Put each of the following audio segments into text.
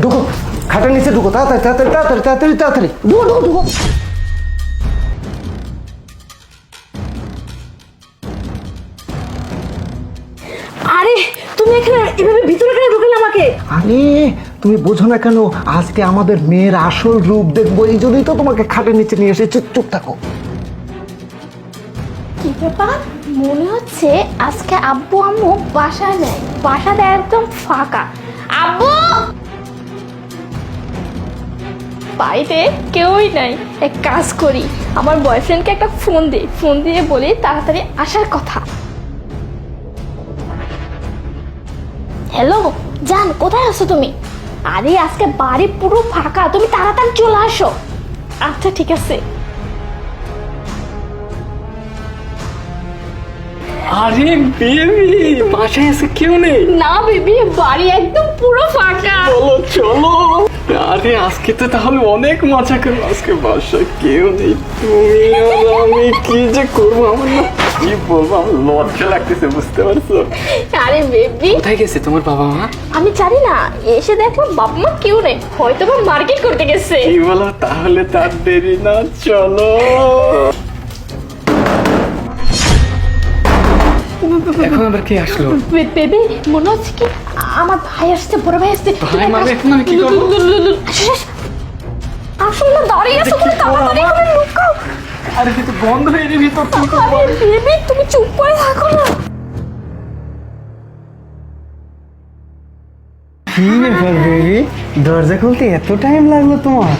ঢুকো। খাটের নিচে ঢুকো। তাড়াতাড়ি তাড়াতাড়ি তাড়াতাড়ি তাড়াতাড়ি তাড়াতাড়ি। ঢুকো ঢুকো ঢুকো। আরে তুমি এখানে এভাবে ভিতরে কেন ঢুকলে আমাকে? আরে তুমি বোঝো না কেন আজকে আমাদের মেয়ের আসল রূপ দেখব এই জন্যই তো তোমাকে খাটের নিচে নিয়ে এসে চুপ থাকো। কি ব্যাপার? মনে হচ্ছে আজকে আব্বু আম্মু বাসায় নেই বাসাটা একদম ফাঁকা। আব্বু! বাড়িতে কেউই নাই। এক কাজ করি আমার বয়ফ্রেন্ডকে একটা ফোন দিই। ফোন দিয়ে বলি তাড়াতাড়ি আসার কথা। হ্যালো জান কোথায় আছো তুমি? আরে আজকে বাড়ি পুরো ফাঁকা তুমি তাড়াতাড়ি চলে আসো। আচ্ছা ঠিক আছে। আরে বেবি বাসায় এসে কেউ নেই? না বেবি বাড়ি একদম পুরো ফাঁকা। চলো চলো। আরে আজকে তো তাহলে অনেক মজা করব। আজকে বাসায় কেউ নেই। তুমি আর আমি কি যে করব? আমার না কি বলব? আমার লজ্জা লাগতেছে বুঝতে পারছ? আরে বেবি। কোথায় গেছে তোমার বাবা মা? আমি জানি না। এসে দেখো বাবা মা কেউ নেই। হয়তো বা মার্কেট করতে গেছে। কি বলো? তাহলে তার দেরি না চলো। এখন আবার কি আসলো? বেবি মনে হচ্ছে কি আমার ভাই আসছে বড় ভাই আসছে। ভাই মানে এখন আমি কি করব? আসলে না দাঁড়িয়ে আছো তুমি তাড়াতাড়ি করে লুকাও। আরে কিন্তু বন্ধ হয়ে যাবে ভিতর করব? আরে বেবি তুমি চুপ করে থাকো না। কি ব্যাপার বেবি? দরজা খুলতে এত টাইম লাগল তোমার?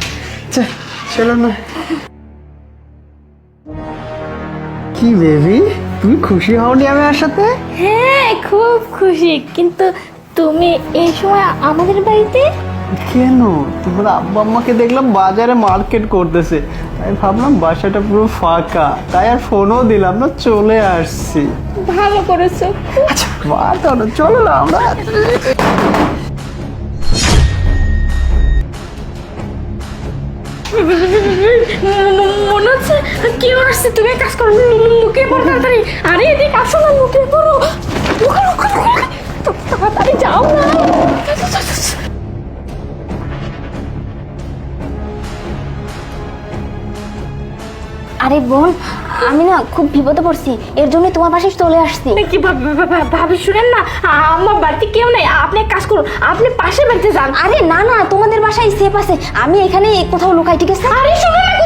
চলো না। কি বেবি? তুমি খুশি হওনি আমি সাথে? হ্যাঁ খুব খুশি। কিন্তু তুমি এই সময় আমাদের বাড়িতে? কেন? তোমার আব্বা আম্মাকে দেখলাম বাজারে মার্কেট করতেছে। তাই ভাবলাম বাসাটা পুরো ফাঁকা। তাই আর ফোনও দিলাম না চলে আসছি। ভালো করেছ। মা চলো চলো না আমরা। হচ্ছে? কেউ আসছে তুমি কাজ করো লুকিয়ে পড়ো তাড়াতাড়ি। আরে এদিকে আসো না লুকিয়ে পড়ো। তাড়াতাড়ি যাও না। আরে বোন আমি না খুব বিপদে পড়ছি। এর জন্য তোমার পাশে চলে আসছি। কি ভাব- শুনেন না? আমার বাড়িতে কেউ নেই। আপনি এক কাজ করুন আপনি পাশে বাড়িতে যান। আরে না না তোমাদের বাসায় সেফ আছে। আমি এখানে কোথাও লুকাই ঠিক আছে আরে শুনুন না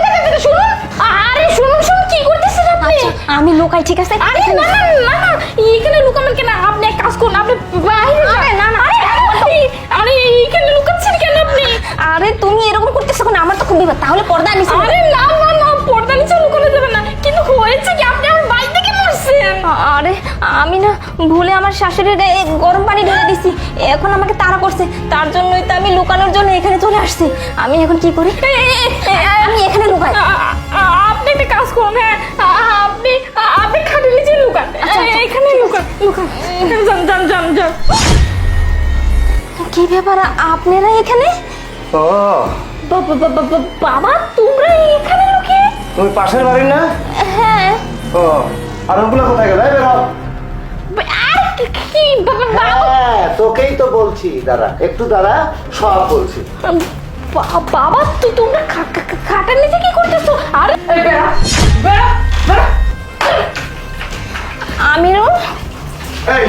আমি লুকাই ঠিক আছে? আরে না না না না এখানে লুকাবেন কেন? আপনি এক কাজ করুন আপনি বাইরে আরে না না আরে আরে- এখানে লুকাচ্ছেন কেন আপনি? আরে তুমি এরকম করতেছো কেন? আমার তো খুব বিপদ। তাহলে পর্দা নিছি আরে না না না পর্দা নিচে লুকানো যাবে না। কিন্তু হয়েছে কি? আপনি আমার বাড়ি থেকে মরছেন। আরে আমি না ভুলে আমার শাশুড়ির গায়ে গরম পানি ঢেলে দিছি। এখন আমাকে তাড়া করছে। তার জন্যই তো আমি লুকানোর জন্য এখানে চলে আসছি। আমি এখন কি করি? আমি এখানে লুকাই। আপনি একটা কাজ করুন। কি ব্যাপার আপনারা এখানে? ও। বাবা তোমরা এখানে লুকিয়ে তুমি পাশের বাড়ির না? হ্যাঁ। ও আর ওগুলো কোথায় গেল? বেরো। আর কি- বাবা হ্যাঁ তোকেই তো বলছি দাঁড়া একটু দাঁড়া সব বলছি। বাবা তো তোমরা খা- খা- খা- নিচে কি করতেছো? আরে এই যা, এই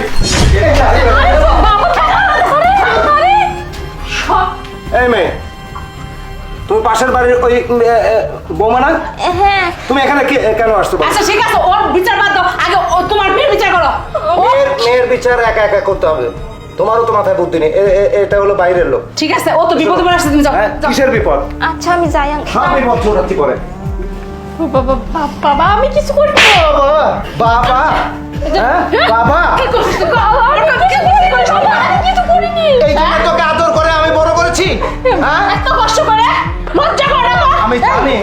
পাশের বাড়ির ওই বৌমা না? হ্যাঁ। তুমি এখানে কে- কেন পারো আচ্ছা ঠিক আছে ওর বিচার বাদ দাও। আগে ও তোমার মেয়ের বিচার করো। মেয়ের মেয়ের বিচার একা একা করতে হবে। তোমারও তো মাথায় বুদ্ধি নেই। এটা হলো বাইরের লোক। ঠিক আছে ও তো বিপদে পড়ে আসছে তুমি যাও হ্যাঁ কিসের বিপদ? আচ্ছা আমি যাই। সব বিপদ চোরাচ্ছি করে বাবা বাবা আমি কিছু করি বাবা বাবা হ্যাঁ বাবা। কি করছিস বাবা বাবা, আমি কিছু করিনি। এই জন্য তোকে আদর করে আমি বড় করেছি হ্যাঁ? এত কষ্ট করে লজ্জা করে না? আমি জানি।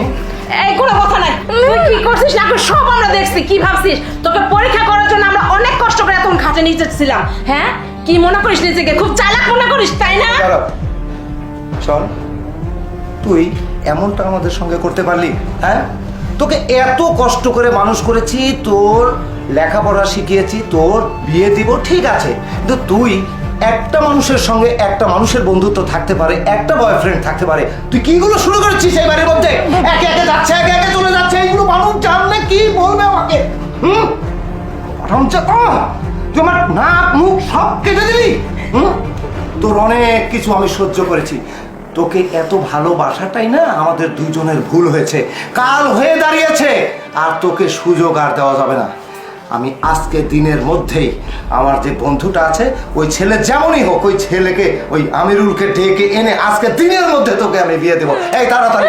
এই কোনো কথা নাই। তুই কি করছিস না করে সব আমরা দেখছি কি ভাবছিস? তোকে পরীক্ষা করার জন্য আমরা অনেক কষ্ট করে এতক্ষণ খাটে নিচে হ্যাঁ? কি মনে করিস নিজেকে? খুব চালাক মনে করিস তাই না? শোন তুই এমনটা আমাদের সঙ্গে করতে পারলি হ্যাঁ? তোকে এত কষ্ট করে মানুষ করেছি তোর লেখাপড়া শিখিয়েছি তোর বিয়ে দিব ঠিক আছে। কিন্তু তুই একটা মানুষের সঙ্গে একটা মানুষের বন্ধুত্ব থাকতে পারে, একটা বয়ফ্রেন্ড থাকতে পারে। তুই কিগুলো শুরু করেছিস এই বাড়ির মধ্যে? একে একে যাচ্ছে, একে একে চলে যাচ্ছে, এইগুলো মানুষ জানলে কি বলবে আমাকে? হুম? আহ! তুই আমার নাক, মুখ সব কেটে দিলি? হুম? তোর অনেক কিছু আমি সহ্য করেছি। তোকে এত ভালোবাসাটাই না আমাদের দুজনের ভুল হয়েছে। কাল হয়ে দাঁড়িয়েছে, আর তোকে সুযোগ আর দেওয়া যাবে না। আমি আজকে দিনের মধ্যেই আমার যে বন্ধুটা আছে ওই ছেলে যেমনই হোক ওই ছেলেকে ওই আমিরুলকে ডেকে এনে আজকে দিনের মধ্যে তোকে আমি বিয়ে দেবো। এই তাড়াতাড়ি